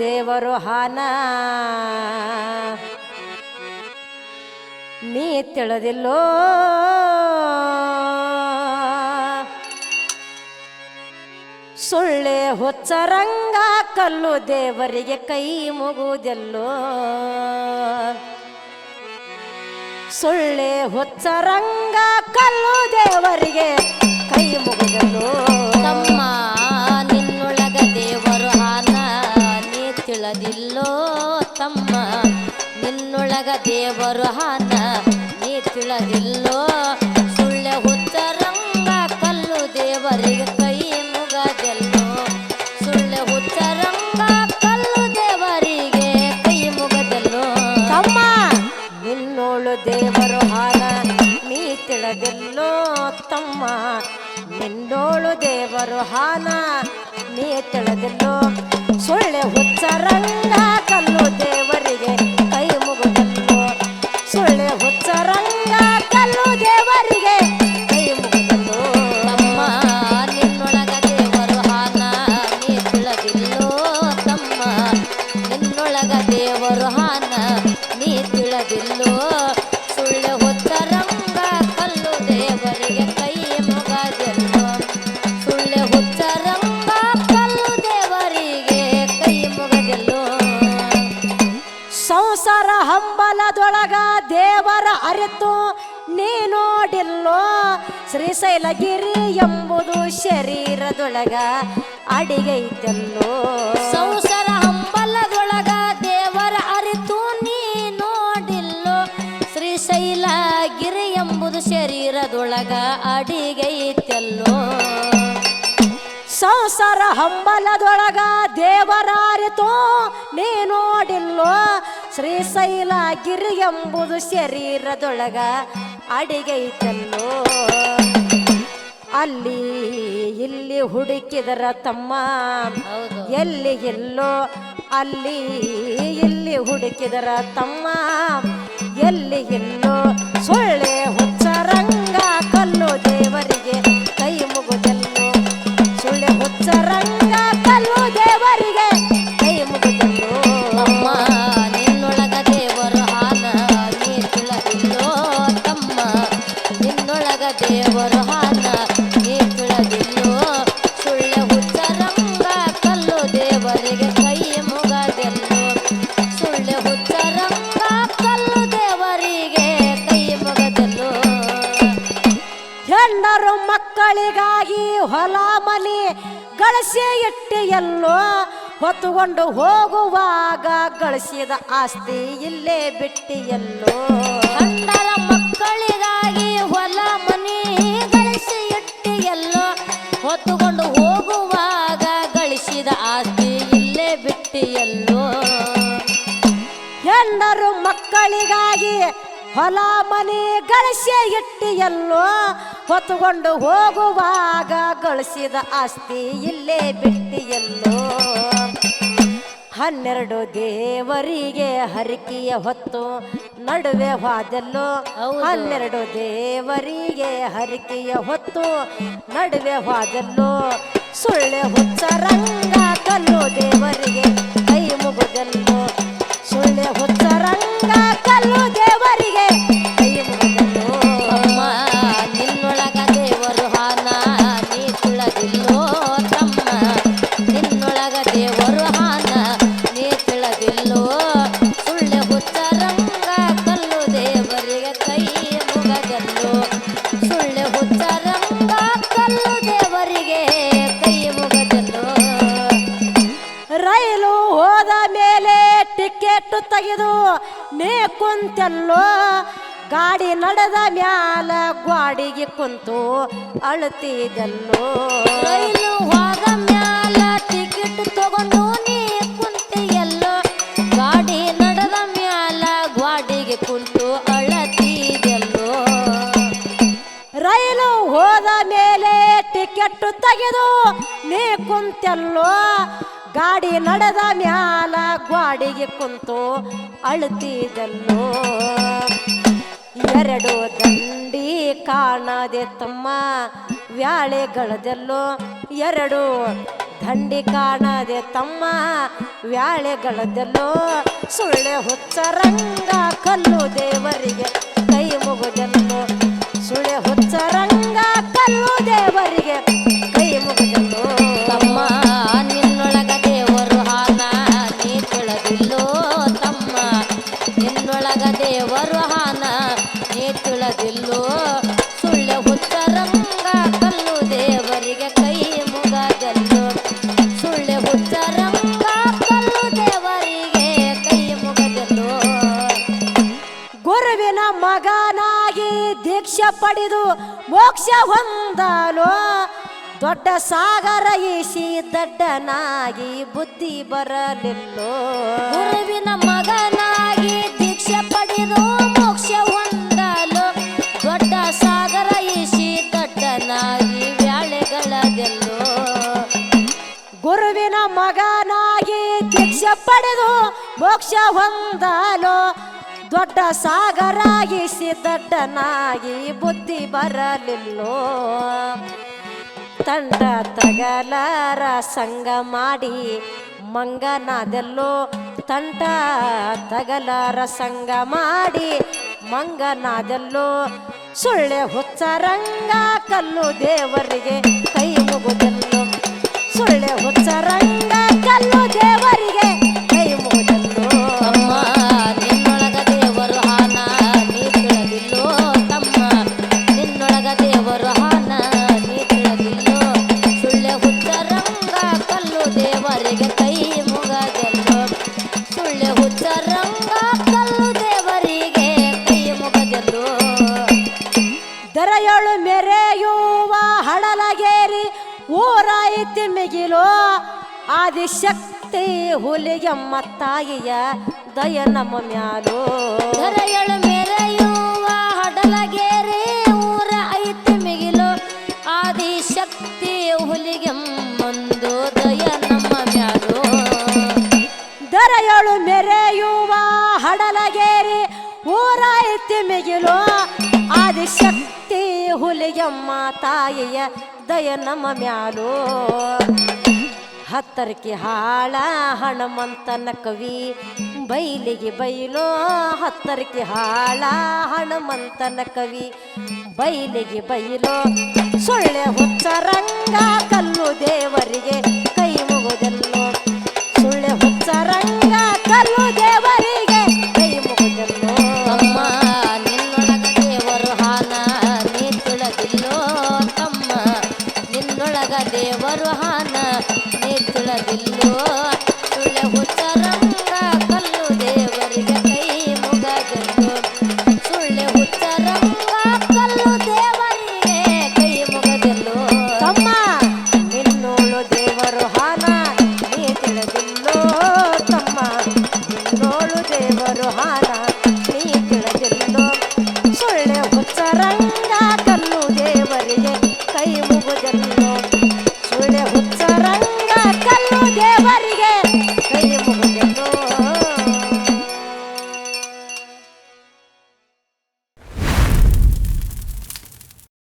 ದೇವರು ಹಾನ. ನೀ ತಿಳಿದಿಲ್ಲೋ. ಸುಳ್ಳೆ ಹೊಚ್ಚರಂಗ ಕಲ್ಲು ದೇವರಿಗೆ ಕೈ ಮುಗುವುದೆಲ್ಲೋ. ಸುಳ್ಳೆ ಹುಚ್ಚರಂಗ ಕಲ್ಲು ದೇವರಿಗೆ ಕೈ ಮುಗುದೆಲ್ಲೋ ನೀ ತಿಳಿದಿಲ್ಲೋ ತಮ್ಮ. ನಿನ್ನೊಳಗ ದೇವರು ಹಾನ ನೀ ತಿಳಿದಿಲ್ಲೋ. ಸುಳ್ಳೆ ಹುಚ್ಚರಂಗ ಕಲ್ಲು ದೇವರಿಗೆ ಕೈ ಮುಗದೆಲ್ಲೋ. ಸುಳ್ಳೆ ಹುಚ್ಚರಂಗ ಕಲ್ಲು ದೇವರಿಗೆ ಕೈ ಮುಗದೆಲ್ಲೋ. ತಮ್ಮ. ನಿನ್ನೋಳು ದೇವರು ಹಾನ ನೀ ತಿಳಿದಿಲ್ಲೋ ತಮ್ಮ. ನಿನ್ನೋಳು ದೇವರು ಹಾನ ನೀ ತಿಳಿದೆಲ್ಲೋ ಹುಚ್ಚರಂಗ ಹಂಬಲದೊಳಗ ದೇವರ ಅರಿತು ನೀ ನೋಡಿಲ್ಲೋ ಶ್ರೀಶೈಲಗಿರಿ ಎಂಬುದು ಶರೀರದೊಳಗ ಅಡಿಗೆ ಇದ್ದಲ್ಲೋ ಸಂಸಾರ ಹಂಬಲದೊಳಗ ದೇವರಾರಿತು ನೀ ನೋಡಿಲ್ಲೋ ಶ್ರೀಶೈಲ ಗಿರಿ ಎಂಬುದು ಶರೀರದೊಳಗ ಅಡಿಗೈತಲ್ಲೋ. ಅಲ್ಲಿ ಇಲ್ಲಿ ಹುಡುಕಿದರ ತಮ್ಮ ಎಲ್ಲಿ ಎಲ್ಲೋ ಅಲ್ಲಿ ಇಲ್ಲಿ ಹುಡುಕಿದರ ತಮ್ಮ ಎಲ್ಲಿ ಎಲ್ಲೋ ಸೊಳ್ಳೆ ಗಳಿಸಿ ಇಟ್ಟಿ ಎಲ್ಲೋ ಹೊತ್ತುಕೊಂಡು ಹೋಗುವಾಗ ಗಳಿಸಿದ ಆಸ್ತಿ ಇಲ್ಲೇ ಬಿಟ್ಟಿಯಲ್ಲೋ. ಗಂಡರ ಮಕ್ಕಳಿಗಾಗಿ ಹೊಲ ಮನೆ ಗಳಿಸಿ ಇಟ್ಟಿ ಎಲ್ಲೋ ಹೊತ್ತುಕೊಂಡು ಹೋಗುವಾಗ ಗಳಿಸಿದ ಆಸ್ತಿ ಇಲ್ಲೇ ಬಿಟ್ಟಿಯಲ್ಲೋ. ಎಲ್ಲರೂ ಹೆಣ್ಣರು ಮಕ್ಕಳಿಗಾಗಿ ಹೊಲ ಮನೆ ಗಳಿಸಿ ಇಟ್ಟಿ ಎಲ್ಲೋ ಹೊತ್ತುಕೊಂಡು ಹೋಗುವಾಗ ಗಳಿಸಿದ ಆಸ್ತಿ ಇಲ್ಲೇ ಬಿಟ್ಟಿ ಎಲ್ಲೋ ಹನ್ನೆರಡು ದೇವರಿಗೆ ಹರಿಕೆಯ ಹೊತ್ತು ನಡುವೆ ಹಾದೆಲ್ಲೋ. ಹೌದು. ಹನ್ನೆರಡು ದೇವರಿಗೆ ಹರಿಕೆಯ ಹೊತ್ತು ನಡುವೆ ಹಾದೆಲ್ಲೋ. ಸುಳ್ಳೆ ಹುಚ್ಚರಂಗ ಗ್ವಾಡಿಗೆ ಕುಂತು ಅಳ್ತಿದ್ದಲ್ಲೋ ರೈಲು ಹೋದ ಮ್ಯಾಲ ಟಿಕೆಟ್ ತಗೊಂಡು ನೀ ಕುಂತಿ ಎಲ್ಲೋ ಗಾಡಿ ನಡೆದ ಮ್ಯಾಲ ಗ್ವಾಡಿಗೆ ಕುಂತು ಅಳತಿದಲ್ಲು. ರೈಲು ಹೋದ ಮೇಲೆ ಟಿಕೆಟ್ ತೆಗೆದು ನೀ ಕುಂತೆಲ್ಲೋ. ಗಾಡಿ ನಡೆದ ಮ್ಯಾಲ ಗ್ವಾಡಿಗೆ ಕುಂತು ಅಳ್ತಿದ್ದಲ್ಲೋ ಎರಡು ದಂಡಿ ಕಾಣದೆ ತಮ್ಮ ವ್ಯಾಳೆಗಳದೆಲ್ಲೋ. ಎರಡು ದಂಡಿ ಕಾಣದೆ ತಮ್ಮ ವ್ಯಾಳೆಗಳದೆಲ್ಲೋ. ಸುಳ್ಳೆ ಹುಚ್ಚರಂಗ ಕಲ್ಲು ದೇವರಿಗೆ ಕೈ ಮುಗುದೆಲ್ಲೋ. ಸುಳ್ಳೆ ಹುಚ್ಚರಂಗ ಕಲ್ಲು ದೇವರಿಗೆ ಕೈ ಮುಗದಲ್ಲೋ ಸುಳ್ಳೆ ಹುಚ್ಚರಂಗ ಕಲ್ಲು ದೇವರಿಗೆ ಕೈ ಮುಗದಲ್ಲೋ ಗುರುವಿನ ಮಗನಾಗಿ ದೀಕ್ಷೆ ಪಡೆದು ಮೋಕ್ಷ ಹೊಂದಲು ದೊಡ್ಡ ಸಾಗರ ಈಸಿ ದಡ್ಡನಾಗಿ ಬುದ್ಧಿ ಬರಲಿಲ್ಲೋ. ಗುರುವಿನ ಮಗನಾಗಿ ಪಡೆದು ಮೋಕ್ಷ ಹೊಂದಲು ದೊಡ್ಡ ಸಾಗರಾಗಿಸಿ ದೊಡ್ಡನಾಗಿ ಬುದ್ಧಿ ಬರಲಿಲ್ಲೋ. ತಂಡ ತಗಲರ ಸಂಗ ಮಾಡಿ ಮಂಗನಾದೆಲ್ಲೋ. ತಂಟ ತಗಲರ ಸಂಗ ಮಾಡಿ ಮಂಗನಾದೆಲ್ಲೋ. ಸುಳ್ಳೆ ಹುಚ್ಚರಂಗ ಕಲ್ಲು ದೇವರಿಗೆ ಕೈ ಮುಗುದೆಲ್ಲೋ. ಸುಳ್ಳೆ ಹುಚ್ಚರಂಗ ಕಲ್ಲು ದೇವರಿಗೆ ಆದಿಶಕ್ತಿ ಹುಲಿಗೆಮ್ಮ ತಾಯಿಯ ದಯ ನಮ್ಮ ಮ್ಯಾಲೋ ಧರೆಯಳು ಮೆರೆಯುವ ಹಡಲಗೇರಿ ಊರ ಐತಿ ಮಿಗಿಲು. ಆದಿಶಕ್ತಿ ಹುಲಿಗೆ ಮುಂದು ದಯ ನಮ್ಮ ಮ್ಯಾಲೋ ದರೆಯೊಳು ಮೆರೆಯುವ ಹಡಲಗೇರಿ ಊರಾಯಿತಿ ಮಿಗಿಲು. ಆದಿಶಕ್ತಿ ಹುಲಿಯಮ್ಮ ತಾಯಿಯ ದಯ ನಮ್ಮ ಮ್ಯಾಲು ಹತ್ತರಕ್ಕೆ ಹಾಳ ಹಣಮಂತನ ಕವಿ. ಬೈಲಿಗೆ ಬೈಲೋ, ಹತ್ತರಕ್ಕೆ ಹಾಳ ಹಣಮಂತನ ಕವಿ. ಬೈಲಿಗೆ ಬೈಲೋ, ಸೊಳ್ಳೆ ಹುಚ್ಚರಂಗ ಕಲ್ಲು ದೇವರಿಗೆ